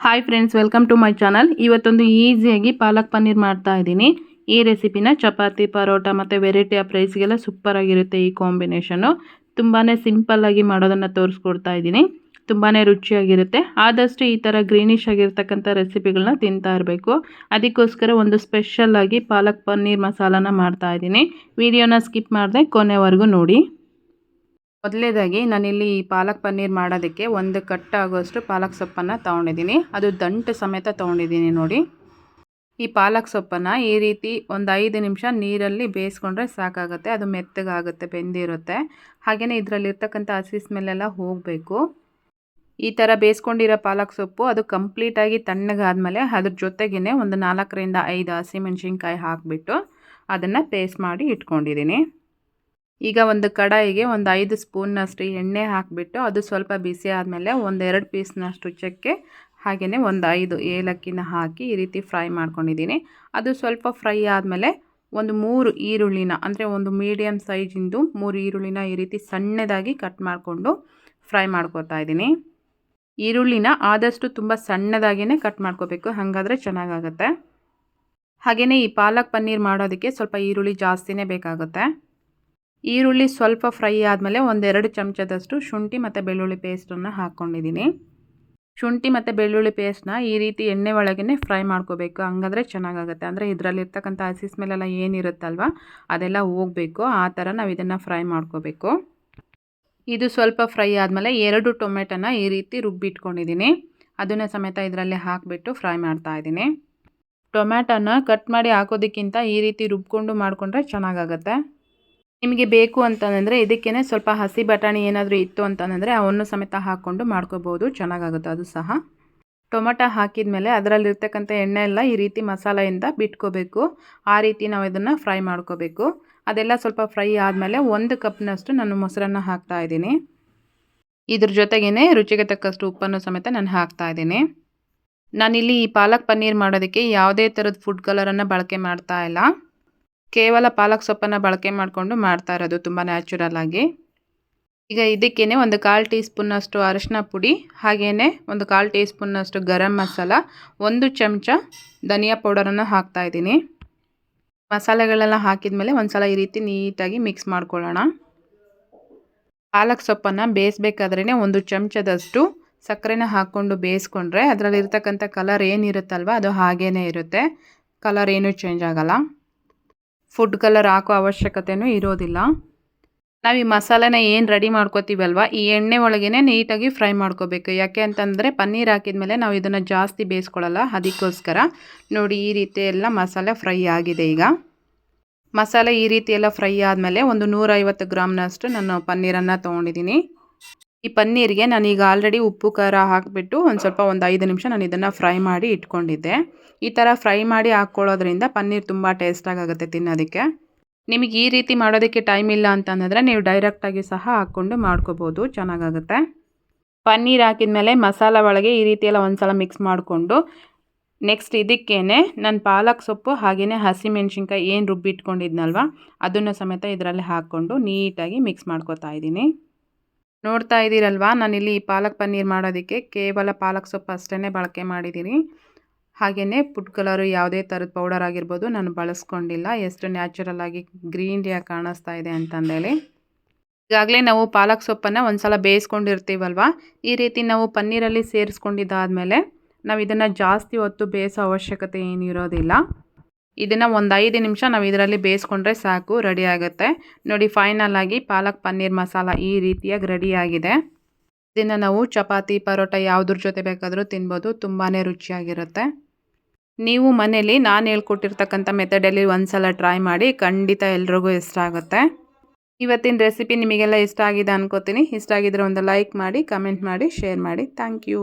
Hi friends welcome to my channel ಇವತ್ತೊಂದು ಈಸಿಯಾಗಿ ಪಾಲಕ್ ಪನ್ನೀರ್ ಮಾಡ್ತಾ ಇದ್ದೀನಿ. ಈ ರೆಸಿಪಿನ ಚಪಾತಿ, ಪರೋಟ ಮತ್ತು ವೆರೈಟಿ ಆಫ್ ರೈಸ್ಗೆಲ್ಲ ಸೂಪರಾಗಿರುತ್ತೆ ಈ ಕಾಂಬಿನೇಷನು ತುಂಬಾ ಸಿಂಪಲ್ಲಾಗಿ ಮಾಡೋದನ್ನು ತೋರಿಸ್ಕೊಡ್ತಾ ಇದ್ದೀನಿ. ತುಂಬಾ ರುಚಿಯಾಗಿರುತ್ತೆ. ಆದಷ್ಟು ಈ ಥರ ಗ್ರೀನಿಶ್ ಆಗಿರ್ತಕ್ಕಂಥ ರೆಸಿಪಿಗಳನ್ನ ತಿಂತಾ ಇರಬೇಕು. ಅದಕ್ಕೋಸ್ಕರ ಒಂದು ಸ್ಪೆಷಲ್ಲಾಗಿ ಪಾಲಕ್ ಪನ್ನೀರ್ ಮಸಾಲಾನ ಮಾಡ್ತಾ ಇದ್ದೀನಿ. ವಿಡಿಯೋನ ಸ್ಕಿಪ್ ಮಾಡಿದೆ ಕೊನೆವರೆಗೂ ನೋಡಿ. ಮೊದಲೇದಾಗಿ ನಾನಿಲ್ಲಿ ಈ ಪಾಲಕ್ ಪನ್ನೀರ್ ಮಾಡೋದಕ್ಕೆ ಒಂದು ಕಟ್ ಆಗೋಷ್ಟು ಪಾಲಕ್ ಸೊಪ್ಪನ್ನು ತೊಗೊಂಡಿದ್ದೀನಿ. ಅದು ದಂಟು ಸಮೇತ ತೊಗೊಂಡಿದ್ದೀನಿ ನೋಡಿ. ಈ ಪಾಲಕ್ ಸೊಪ್ಪನ್ನು ಈ ರೀತಿ ಒಂದು ಐದು ನಿಮಿಷ ನೀರಲ್ಲಿ ಬೇಯಿಸ್ಕೊಂಡ್ರೆ ಸಾಕಾಗುತ್ತೆ, ಅದು ಮೆತ್ತಗಾಗುತ್ತೆ, ಬೆಂದಿರುತ್ತೆ. ಹಾಗೆಯೇ ಇದರಲ್ಲಿರ್ತಕ್ಕಂಥ ಹಸಿ ಸ್ಮೆಲ್ಲೆಲ್ಲ ಹೋಗಬೇಕು. ಈ ಥರ ಬೇಯಿಸ್ಕೊಂಡಿರೋ ಪಾಲಕ್ ಸೊಪ್ಪು ಅದು ಕಂಪ್ಲೀಟಾಗಿ ತಣ್ಣಗಾದಮೇಲೆ ಅದ್ರ ಜೊತೆಗೇ ಒಂದು ನಾಲ್ಕರಿಂದ ಐದು ಹಸಿಮೆಣ್ಸಿನ್ಕಾಯಿ ಹಾಕಿಬಿಟ್ಟು ಅದನ್ನು ಪೇಸ್ಟ್ ಮಾಡಿ ಇಟ್ಕೊಂಡಿದ್ದೀನಿ. ಈಗ ಒಂದು ಕಡಾಯಿಗೆ ಒಂದು ಐದು ಸ್ಪೂನ್ನಷ್ಟು ಎಣ್ಣೆ ಹಾಕಿಬಿಟ್ಟು ಅದು ಸ್ವಲ್ಪ ಬಿಸಿ ಆದಮೇಲೆ ಒಂದೆರಡು ಪೀಸ್ನಷ್ಟು ಚಕ್ಕೆ ಹಾಗೆಯೇ ಒಂದು ಐದು ಏಲಕ್ಕಿನ ಹಾಕಿ ಈ ರೀತಿ ಫ್ರೈ ಮಾಡ್ಕೊಂಡಿದ್ದೀನಿ. ಅದು ಸ್ವಲ್ಪ ಫ್ರೈ ಆದಮೇಲೆ ಒಂದು ಮೂರು ಈರುಳ್ಳಿನ, ಅಂದರೆ ಒಂದು ಮೀಡಿಯಮ್ ಸೈಜಿಂದು ಮೂರು ಈರುಳ್ಳಿನ ಈ ರೀತಿ ಸಣ್ಣದಾಗಿ ಕಟ್ ಮಾಡಿಕೊಂಡು ಫ್ರೈ ಮಾಡ್ಕೋತಾ ಇದ್ದೀನಿ. ಈರುಳ್ಳಿನ ಆದಷ್ಟು ತುಂಬ ಸಣ್ಣದಾಗಿಯೇ ಕಟ್ ಮಾಡ್ಕೋಬೇಕು, ಹಾಗಾದರೆ ಚೆನ್ನಾಗಾಗುತ್ತೆ. ಹಾಗೆಯೇ ಈ ಪಾಲಕ್ ಪನ್ನೀರ್ ಮಾಡೋದಕ್ಕೆ ಸ್ವಲ್ಪ ಈರುಳ್ಳಿ ಜಾಸ್ತಿನೇ ಬೇಕಾಗುತ್ತೆ. ಈರುಳ್ಳಿ ಸ್ವಲ್ಪ ಫ್ರೈ ಆದಮೇಲೆ ಒಂದೆರಡು ಚಮಚದಷ್ಟು ಶುಂಠಿ ಮತ್ತು ಬೆಳ್ಳುಳ್ಳಿ ಪೇಸ್ಟನ್ನು ಹಾಕ್ಕೊಂಡಿದ್ದೀನಿ. ಶುಂಠಿ ಮತ್ತು ಬೆಳ್ಳುಳ್ಳಿ ಪೇಸ್ಟ್ನ ಈ ರೀತಿ ಎಣ್ಣೆ ಒಳಗೇ ಫ್ರೈ ಮಾಡ್ಕೋಬೇಕು. ಹಂಗಾದ್ರೆ ಚೆನ್ನಾಗಾಗುತ್ತೆ. ಅಂದರೆ ಇದರಲ್ಲಿರ್ತಕ್ಕಂಥ ಹಸಿ ಸ್ಮೆಲೆಲ್ಲ ಏನಿರುತ್ತಲ್ವ, ಅದೆಲ್ಲ ಹೋಗಬೇಕು. ಆ ಥರ ನಾವು ಇದನ್ನು ಫ್ರೈ ಮಾಡ್ಕೋಬೇಕು. ಇದು ಸ್ವಲ್ಪ ಫ್ರೈ ಆದಮೇಲೆ ಎರಡು ಟೊಮೆಟೊನ ಈ ರೀತಿ ರುಬ್ಬಿಟ್ಕೊಂಡಿದ್ದೀನಿ. ಅದನ್ನು ಸಮೇತ ಇದರಲ್ಲಿ ಹಾಕಿಬಿಟ್ಟು ಫ್ರೈ ಮಾಡ್ತಾ ಇದ್ದೀನಿ. ಟೊಮ್ಯಾಟೋನ ಕಟ್ ಮಾಡಿ ಹಾಕೋದಕ್ಕಿಂತ ಈ ರೀತಿ ರುಬ್ಕೊಂಡು ಮಾಡಿಕೊಂಡ್ರೆ ಚೆನ್ನಾಗಾಗತ್ತೆ. ನಿಮಗೆ ಬೇಕು ಅಂತಂದರೆ ಇದಕ್ಕೇ ಸ್ವಲ್ಪ ಹಸಿ ಬಟಾಣಿ ಏನಾದರೂ ಇತ್ತು ಅಂತಂದರೆ ಅವನ್ನು ಸಮೇತ ಹಾಕ್ಕೊಂಡು ಮಾಡ್ಕೋಬೋದು. ಚೆನ್ನಾಗಾಗುತ್ತೆ ಅದು ಸಹ. ಟೊಮೆಟೊ ಹಾಕಿದ ಮೇಲೆ ಅದರಲ್ಲಿರ್ತಕ್ಕಂಥ ಎಣ್ಣೆ ಎಲ್ಲ ಈ ರೀತಿ ಮಸಾಲೆಯಿಂದ ಬಿಟ್ಕೋಬೇಕು. ಆ ರೀತಿ ನಾವು ಇದನ್ನು ಫ್ರೈ ಮಾಡ್ಕೋಬೇಕು. ಅದೆಲ್ಲ ಸ್ವಲ್ಪ ಫ್ರೈ ಆದಮೇಲೆ ಒಂದು ಕಪ್ನಷ್ಟು ನಾನು ಮೊಸರನ್ನು ಹಾಕ್ತಾ ಇದ್ದೀನಿ. ಇದ್ರ ಜೊತೆಗೇ ರುಚಿಗೆ ತಕ್ಕಷ್ಟು ಉಪ್ಪನ್ನು ಸಮೇತ ನಾನು ಹಾಕ್ತಾ ಇದ್ದೀನಿ. ನಾನಿಲ್ಲಿ ಈ ಪಾಲಕ್ ಪನ್ನೀರ್ ಮಾಡೋದಕ್ಕೆ ಯಾವುದೇ ಥರದ ಫುಡ್ ಕಲರನ್ನು ಬಳಕೆ ಮಾಡ್ತಾ ಇಲ್ಲ. ಕೇವಲ ಪಾಲಕ್ ಸೊಪ್ಪನ್ನು ಬಳಕೆ ಮಾಡಿಕೊಂಡು ಮಾಡ್ತಾ ಇರೋದು ತುಂಬ ನ್ಯಾಚುರಲ್ ಆಗಿ. ಈಗ ಇದಕ್ಕೇನೆ ಒಂದು ಕಾಲು ಟೀ ಸ್ಪೂನ್ನಷ್ಟು ಅರಶಿನ ಪುಡಿ ಹಾಗೆಯೇ ಒಂದು ಕಾಲು ಟೀ ಸ್ಪೂನ್ನಷ್ಟು ಗರಂ ಮಸಾಲ, ಒಂದು ಚಮಚ ಧನಿಯಾ ಪೌಡರನ್ನು ಹಾಕ್ತಾ ಇದ್ದೀನಿ. ಮಸಾಲೆಗಳೆಲ್ಲ ಹಾಕಿದ ಮೇಲೆ ಒಂದು ಸಲ ಈ ರೀತಿ ನೀಟಾಗಿ ಮಿಕ್ಸ್ ಮಾಡ್ಕೊಳ್ಳೋಣ. ಪಾಲಕ್ ಸೊಪ್ಪನ್ನು ಬೇಯಿಸ್ಬೇಕಾದ್ರೇ ಒಂದು ಚಮಚದಷ್ಟು ಸಕ್ಕರೆನ ಹಾಕ್ಕೊಂಡು ಬೇಯಿಸ್ಕೊಂಡ್ರೆ ಅದರಲ್ಲಿ ಇರ್ತಕ್ಕಂಥ ಕಲರ್ ಏನಿರುತ್ತಲ್ವ ಅದು ಹಾಗೇ ಇರುತ್ತೆ. ಕಲರ್ ಏನೂ ಚೇಂಜ್ ಆಗೋಲ್ಲ. ಫುಡ್ ಕಲರ್ ಹಾಕೋ ಅವಶ್ಯಕತೆಯೂ ಇರೋದಿಲ್ಲ. ನಾವು ಈ ಮಸಾಲೆನ ಏನು ರೆಡಿ ಮಾಡ್ಕೋತೀವಲ್ವ, ಈ ಎಣ್ಣೆ ಒಳಗೇ ನೀಟಾಗಿ ಫ್ರೈ ಮಾಡ್ಕೋಬೇಕು. ಯಾಕೆ ಅಂತಂದರೆ ಪನ್ನೀರ್ ಹಾಕಿದ ಮೇಲೆ ನಾವು ಇದನ್ನು ಜಾಸ್ತಿ ಬೇಯಿಸ್ಕೊಳ್ಳಲ್ಲ ಅದಕ್ಕೋಸ್ಕರ. ನೋಡಿ, ಈ ರೀತಿ ಎಲ್ಲ ಮಸಾಲೆ ಫ್ರೈ ಆಗಿದೆ ಈಗ. ಮಸಾಲೆ ಈ ರೀತಿ ಎಲ್ಲ ಫ್ರೈ ಆದಮೇಲೆ ಒಂದು ನೂರೈವತ್ತು ಗ್ರಾಮ್ನಷ್ಟು ನಾನು ಪನ್ನೀರನ್ನು ತೊಗೊಂಡಿದ್ದೀನಿ. ಈ ಪನ್ನೀರಿಗೆ ನಾನೀಗ ಆಲ್ರೆಡಿ ಉಪ್ಪು, ಖಾರ ಹಾಕಿಬಿಟ್ಟು ಒಂದು ಸ್ವಲ್ಪ ಒಂದು ಐದು ನಿಮಿಷ ನಾನು ಇದನ್ನು ಫ್ರೈ ಮಾಡಿ ಇಟ್ಕೊಂಡಿದ್ದೆ. ಈ ಥರ ಫ್ರೈ ಮಾಡಿ ಹಾಕ್ಕೊಳ್ಳೋದ್ರಿಂದ ಪನ್ನೀರ್ ತುಂಬ ಟೇಸ್ಟಾಗುತ್ತೆ ತಿನ್ನೋದಕ್ಕೆ. ನಿಮಗೆ ಈ ರೀತಿ ಮಾಡೋದಕ್ಕೆ ಟೈಮ್ ಇಲ್ಲ ಅಂತಂದರೆ ನೀವು ಡೈರೆಕ್ಟಾಗಿ ಸಹ ಹಾಕ್ಕೊಂಡು ಮಾಡ್ಕೋಬೋದು, ಚೆನ್ನಾಗಾಗುತ್ತೆ. ಪನ್ನೀರ್ ಹಾಕಿದ ಮೇಲೆ ಮಸಾಲ ಒಳಗೆ ಈ ರೀತಿಯೆಲ್ಲ ಒಂದು ಸಲ ಮಿಕ್ಸ್ ಮಾಡಿಕೊಂಡು ನೆಕ್ಸ್ಟ್ ಇದಕ್ಕೇ ನಾನು ಪಾಲಕ್ ಸೊಪ್ಪು ಹಾಗೆಯೇ ಹಸಿಮೆಣ್ಸಿನ್ಕಾಯಿ ಏನು ರುಬ್ಬಿಟ್ಕೊಂಡಿದ್ನಲ್ವ, ಅದನ್ನು ಸಮೇತ ಇದರಲ್ಲಿ ಹಾಕ್ಕೊಂಡು ನೀಟಾಗಿ ಮಿಕ್ಸ್ ಮಾಡ್ಕೋತಾ ಇದ್ದೀನಿ. ನೋಡ್ತಾ ಇದ್ದೀರಲ್ವಾ? ನಾನಿಲ್ಲಿ ಪಾಲಕ್ ಪನ್ನೀರ್ ಮಾಡೋದಕ್ಕೆ ಕೇವಲ ಪಾಲಕ್ ಸೊಪ್ಪು ಅಷ್ಟೇ ಬಳಕೆ ಮಾಡಿದ್ದೀನಿ. ಹಾಗೆಯೇ ಫುಡ್ ಕಲರು ಯಾವುದೇ ಥರದ ಪೌಡರ್ ಆಗಿರ್ಬೋದು ನಾನು ಬಳಸ್ಕೊಂಡಿಲ್ಲ. ಎಷ್ಟು ನ್ಯಾಚುರಲ್ ಆಗಿ ಗ್ರೀನ್ರಿಯಾಗಿ ಕಾಣಿಸ್ತಾ ಇದೆ ಅಂತಂದೇಳಿ. ಈಗಾಗಲೇ ನಾವು ಪಾಲಕ್ ಸೊಪ್ಪನ್ನು ಒಂದು ಸಲ ಬೇಯಿಸ್ಕೊಂಡಿರ್ತೀವಲ್ವ? ಈ ರೀತಿ ನಾವು ಪನ್ನೀರಲ್ಲಿ ಸೇರಿಸ್ಕೊಂಡಿದ್ದಾದಮೇಲೆ ನಾವು ಇದನ್ನು ಜಾಸ್ತಿ ಹೊತ್ತು ಬೇಯಿಸೋ ಅವಶ್ಯಕತೆ ಏನಿರೋದಿಲ್ಲ. ಇದನ್ನು ಒಂದು ಐದು ನಿಮಿಷ ನಾವು ಇದರಲ್ಲಿ ಬೇಯಿಸ್ಕೊಂಡ್ರೆ ಸಾಕು ರೆಡಿ ಆಗುತ್ತೆ. ನೋಡಿ ಫೈನಲ್ ಆಗಿ ಪಾಲಕ್ ಪನ್ನೀರ್ ಮಸಾಲ ಈ ರೀತಿಯಾಗಿ ರೆಡಿಯಾಗಿದೆ ಇದನ್ನು ನಾವು ಚಪಾತಿ, ಪರೋಟ ಯಾವುದ್ರ ಜೊತೆ ಬೇಕಾದರೂ ತಿನ್ಬೋದು ತುಂಬಾ ರುಚಿಯಾಗಿರುತ್ತೆ. ನೀವು ಮನೇಲಿ ನಾನು ಹೇಳ್ಕೊಟ್ಟಿರ್ತಕ್ಕಂಥ ಮೆಥಡಲ್ಲಿ ಒಂದು ಸಲ ಟ್ರೈ ಮಾಡಿ ಖಂಡಿತ ಎಲ್ರಿಗೂ ಇಷ್ಟ ಆಗುತ್ತೆ. ಇವತ್ತಿನ ರೆಸಿಪಿ ನಿಮಗೆಲ್ಲ ಇಷ್ಟ ಆಗಿದೆ ಅನ್ಕೋತೀನಿ. ಇಷ್ಟ ಆಗಿದ್ರೆ ಒಂದು ಲೈಕ್ ಮಾಡಿ ಕಮೆಂಟ್ ಮಾಡಿ ಶೇರ್ ಮಾಡಿ. Thank you